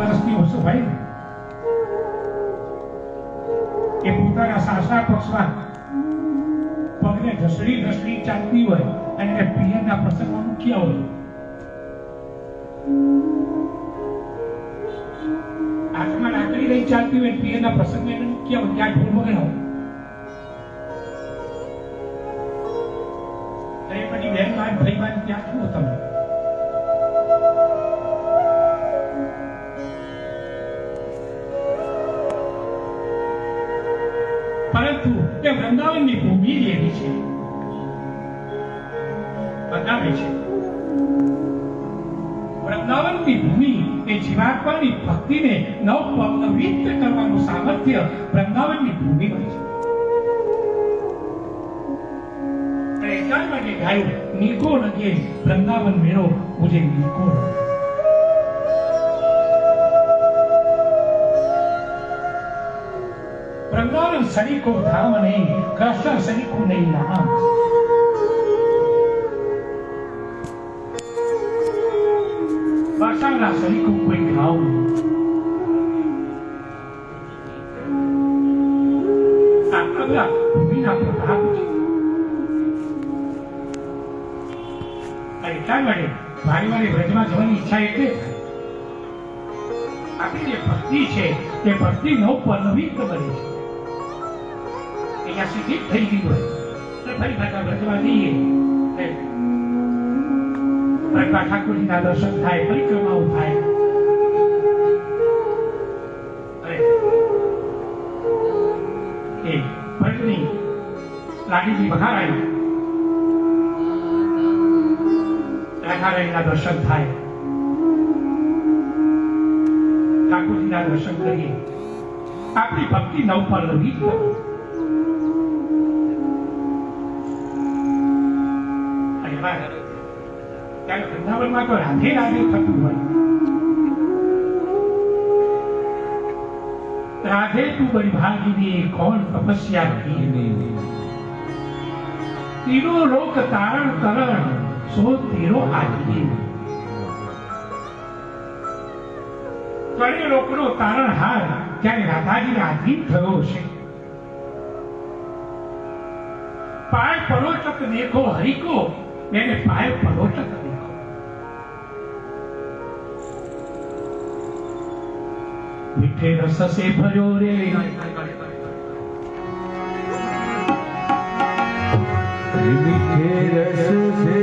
વર્ષની ઓછો ભાઈ, એ પોતાના સાસરા પક્ષમાં પગને ઢસડી ઢસડી ચાલતી હોય અને એને પિયરના પ્રસંગમાં મૂક્યા હોય. હાથમાં લાકડી રહી ચાલતી હોય પિયરના પ્રસંગમાં એને મૂક્યા હોય, ત્યાં ઢોલ વગેરે હોય. પછી માં ભાઈ માં ત્યાં શું તમે? એ વૃંદાવનની ભૂમિ લેવી છે. બતાવે છે. વૃંદાવનની ભૂમિ એ જીવાત્માની ભક્તિને નવપવિત કરવાનું સામર્થ્ય વૃંદાવનની ભૂમિમાં છે. અને એટલા માટે ગાયું નીકો લગે વૃંદાવન મેળો ઉજે નીકો. బంగారం సరికు ధామని కష్టం సరికు నైనా సరికు મારી મારી વ્રજમાં જવાની ઈચ્છા એટલે આપણી જે ભક્તિ છે તે ભક્તિ નવ પલ્લવી બની છે. અહીંયા થઈ ગઈ હોય. તો ફરી પાછા ભજવા જઈએ. પ્રગટા ઠાકોરજીના દર્શન થાય, પરિક્રમાઓ થાય. એ ભટ્ટની લાડીજી દર્શન થાય. ઠાકોરજીના દર્શન કરીએ. આપણી ભક્તિ નવ પર બને રાધે રાધે થતું હોય. કોણ તપસ્યા તીરો લોક તારણ તરણ સો તીરો આજી ત્રણેય લોકનો તારણ હાર ત્યારે રાધાજીને આધીન થયો છે પાય પરોચક દેખો હરિકો मैंने पाए परोचक देखो मीठे रस से भरो रे। मीठे रस से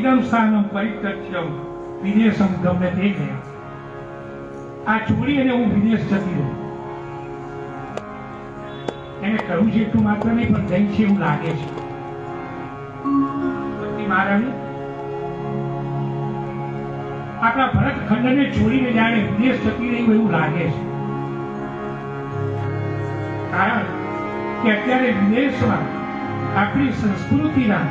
ઇદમ સ્થાનમ પરિત્યજ્યમ વિદેશમ ગમે તે ગયા. આ છોડી અને હું વિદેશ જતી રહું. એને કહ્યું છે એટલું માત્ર નહીં, પણ જઈ છે, એવું લાગે છે. આપણા ભરત ખંડને છોડીને જાણે વિદેશ જતી રહી એવું લાગે છે. કારણ કે અત્યારે વિદેશમાં આપણી સંસ્કૃતિના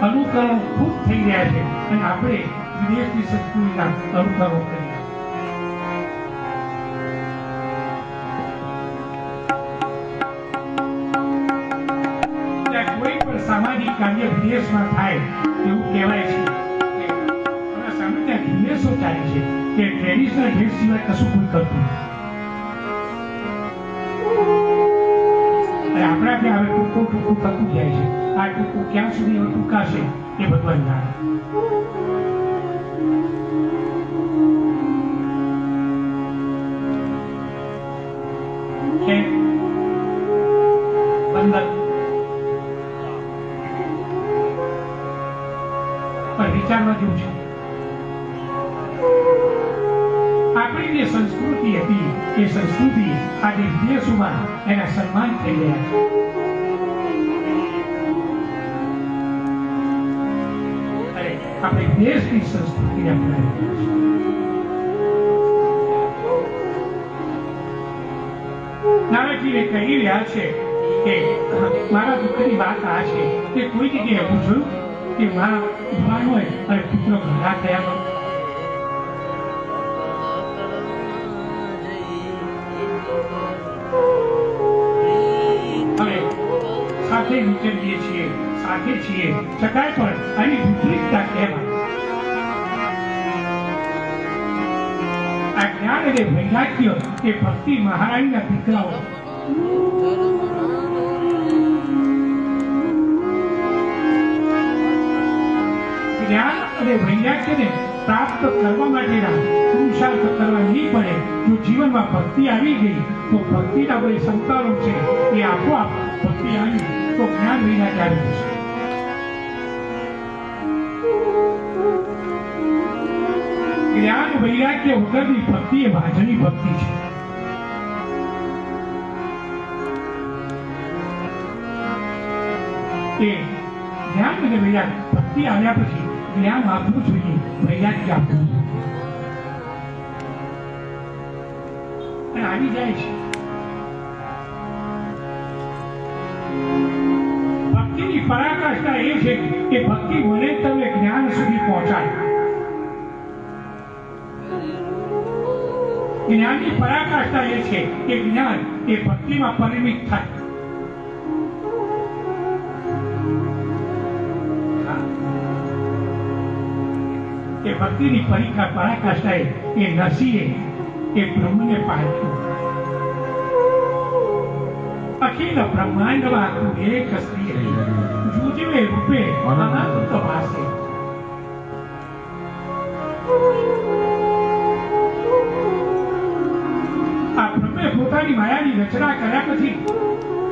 અનુકરણો ખૂબ થઈ રહ્યા છે અને આપણે વિદેશની સંસ્કૃતિના અનુકરણો કરી કોઈ પણ સામાજિક કાર્ય વિદેશમાં થાય એવું કહેવાય છે સામે ત્યાં વિદેશો ચાલે છે કે ટ્રેડિશનલ ડ્રેસ સિવાય કશું કોઈ કરતું નથી. અને આપણા ત્યાં હવે ટૂંકું ટૂંકું થતું જાય છે. આ ટૂંકું ક્યાં સુધી ટૂંકાશે એ ભગવાન જાણે. પણ વિચારવા જેવું છે. જે સંસ્કૃતિ હતી, એ સંસ્કૃતિ આજે વિદેશોમાં એના સન્માન થઈ રહ્યા છે. આપણે દેશની સંસ્કૃતિને અપનાવી રહ્યા કહી રહ્યા છે કે મારા દુઃખની વાત આ છે કે કોઈ જગ્યાએ પૂછ્યું કે માં ભગવાન હોય અને પુત્ર ઘણા થયા સાથે વિચરીએ છીએ, સાથે છીએ, છતાંય પણ આની વિપરીતતા કહેવાય. આ જ્ઞાન અને વૈરાગ્ય એ ભક્તિ મહારાણીના દીકરાઓ. જ્ઞાન અને વૈરાગ્યને પ્રાપ્ત કરવા માટેના પુરુષાર્થ કરવા નહીં પડે, જો જીવનમાં ભક્તિ આવી ગઈ, તો ભક્તિના કોઈ સંતાનો છે એ આપોઆપ ભક્તિ આવી તો જ્ઞાન વિના આવી જશે જ્ઞાન વૈરાગ્ય વગરની ભક્તિ એ વાજની ભક્તિ છે. કે જ્ઞાન અને વૈરાગ્ય, ભક્તિ આવ્યા પછી જ્ઞાન આપવું જોઈએ, વૈરાગ્ય આપવું જોઈએ. આવી જાય છે. ભક્તિની એ છે કે ભક્તિ મને તમે જ્ઞાન સુધી પહોંચાડે. જ્ઞાનની પરાકાષ્ઠા એ છે કે જ્ઞાન એ ભક્તિમાં પરિમિત થાય. કે ભક્તિની પરીક્ષા પરાકાષ્ઠાએ એ નસીએ એ બ્રહ્મને પાડ્યું અખિલ બ્રહ્માંડમાં તું એક જુજવે રૂપે અનંત ભાસે આ બ્રહ્મે પોતાની માયાની રચના કર્યા પછી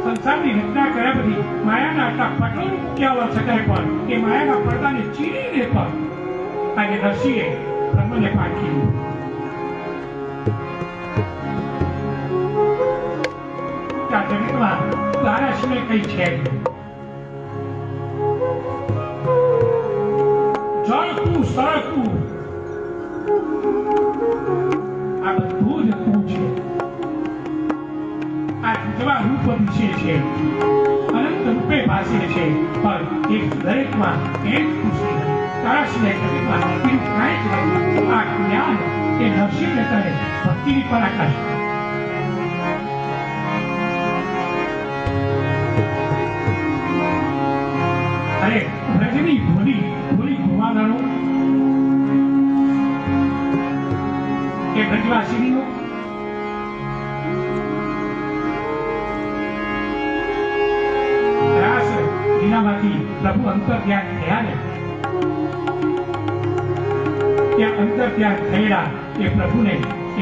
સંસારની રચના કર્યા પછી માયાના આટલા પટલ મૂક્યા હોવા છતાંય પણ એ માયાના પડદાને ચીરીને પણ આજે નરસિંહે બ્રહ્મને પાકી આ જગતમાં તારા સિવાય કઈ છે જુજવા રૂપ વિશે છે અનંત રૂપે ભાષે છે. પણ એક દરેકમાં એક ખુશી તરસને તારા સિવાય જગતમાં કાંઈ જ નથી આ જ્ઞાન એ નરસિંહને કરે, ભક્તિની પરાકાશ અરે રજની ભૂલી ભૂલી કુવાનાનો એ બ્રજવાસીનીઓ પ્રભુ અંતર થયા ને, ત્યાં ત્યાં થયેલા એ પ્રભુને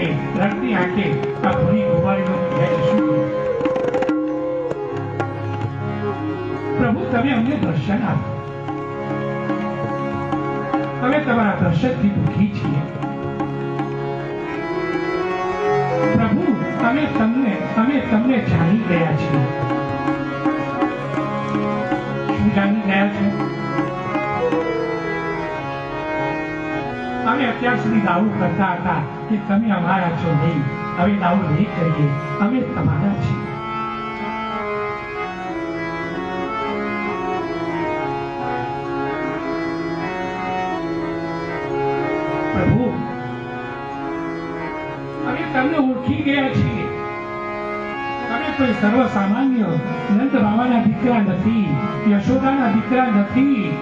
એ રક્તિ આંખે આ ભૂરી શું પ્રભુ, તમે અમને દર્શન આપો. અમે તમારા દર્શનથી દુઃખી છીએ. પ્રભુ, અમે તમને અમે તમને જાણી ગયા છીએ. અમે અત્યાર સુધી દાવો કરતા હતા કે તમે અમારા છો નહીં. હવે દાવો નહીં કરીએ. અમે તમારા છીએ. પ્રભુ, અમે તમને ઓળખી ગયા છીએ. કોઈ સર્વસામાન્ય નંદ બાબાના દીકરા નથી યશોદાના દીકરા નથી.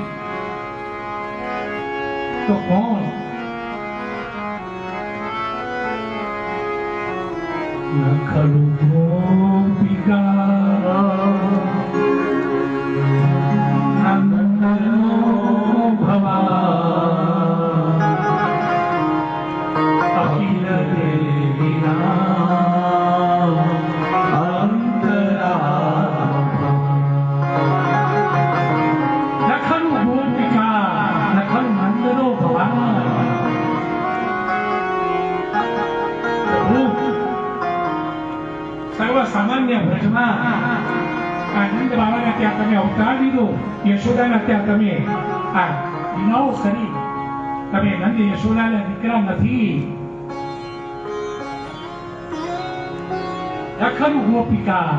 તો કોણ? નખલું ગોપિકા વ્રજમાં આનંદ બાબાના ત્યાં તમે અવતાર લીધો, યશોદાના ત્યાં તમે આ વિનાઓ કરી. તમે નંદ યશોદાના દીકરા નથી. લખન ગોપિકા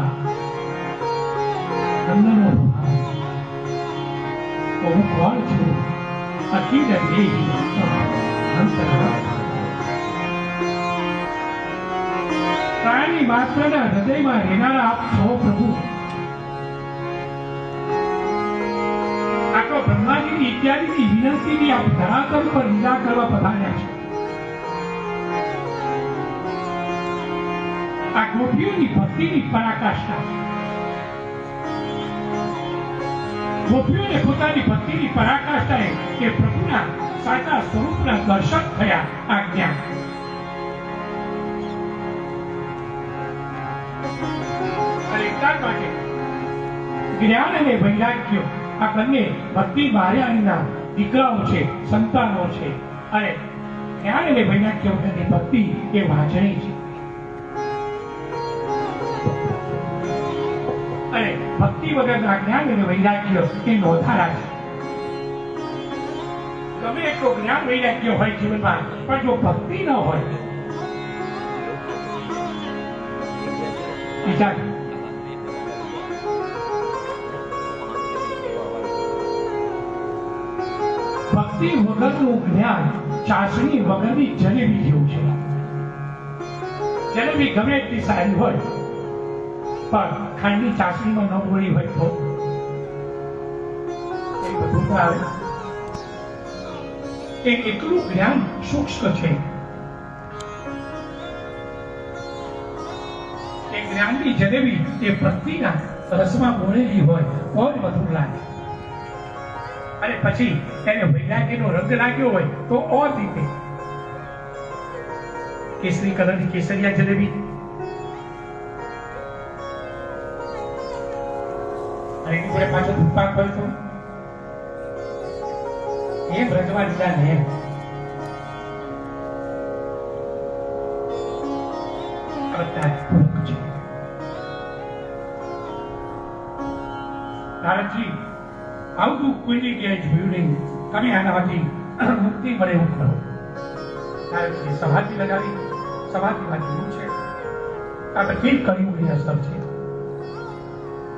નંદનો હું કોણ છું? અખિલ દેહી અંતરા પ્રાણી માત્રના હૃદયમાં રહેનારા આપ છો પ્રભુ. આખો બ્રહ્માજીની ઇત્યાદિની વિનંતીની આપ ધરાતલ પર લીલા કરવા પધાર્યા છો. આ ગોપીઓની ભક્તિની પરાકાષ્ઠા. ગોપીઓને પોતાની ભક્તિની પરાકાષ્ઠાએ કે પ્રભુના સાચા સ્વરૂપના દર્શન થયા આ જ્ઞાન. જ્ઞાન અને વૈરાગ્ય. આ બંને ભક્તિ બાર્યાના દીકરાઓ છે, સંતાનો છે. અને જ્ઞાન અને વૈરાગ્ય વગરની ભક્તિ એ વાંચણી છે. અને ભક્તિ વગરના જ્ઞાન અને વૈરાગ્ય એ નોંધારા છે. ગમે એટલું જ્ઞાન, વૈરાગ્ય હોય જીવનમાં, પણ જો ભક્તિ ન હોય વિચાર ભક્તિ વગરનું જ્ઞાન ચાસણી વગરની જલેબી જેવું છે. જલેબી ગમે એટલી સારી હોય, પણ ખાંડની ચાસણીમાં ન ગોળી હોય તો? એ બધું એટલું જ્ઞાન સૂક્ષ્મ છે. એ જ્ઞાનની જલેબી એ ભક્તિના રસમાં બોળેલી હોય તો વધુ લાગે. અને પછી એને વૈરાગ્યનો રંગ લાગ્યો હોય તો ઓર રીતે કેસરી કલરની કેસરિયા જલેબી. અને એની જોડે પાછો દુપાક ભરતો તો એ બ્રજમાં લીધા ને નારદજી દુઃખ કોઈની ક્યાંય જોયું નહીં. તમે આનામાંથી મુક્તિ મળે એવું કરો. નારદજીએ સમાધિ લગાવી સમાધિમાં એવું છે. આ બધી જ કળિયુગની અસર છે.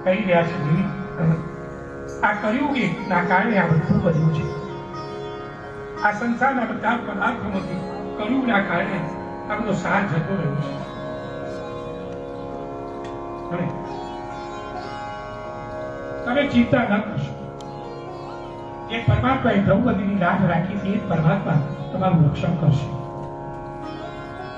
કહી રહ્યા છે જીવી, આ કળિયુગી ના કારણે આ બધું બન્યું છે. આ સંસારના બધા પદાર્થોમાંથી કળિયુગના કારણે આપણો બધો સાર જતો રહ્યો છે. તમે ચિંતા ન કરશો. જે પરમાત્માએ દ્રૌપદીની લાજ રાખી તે એ પરમાત્મા તમારું રક્ષણ કરશે.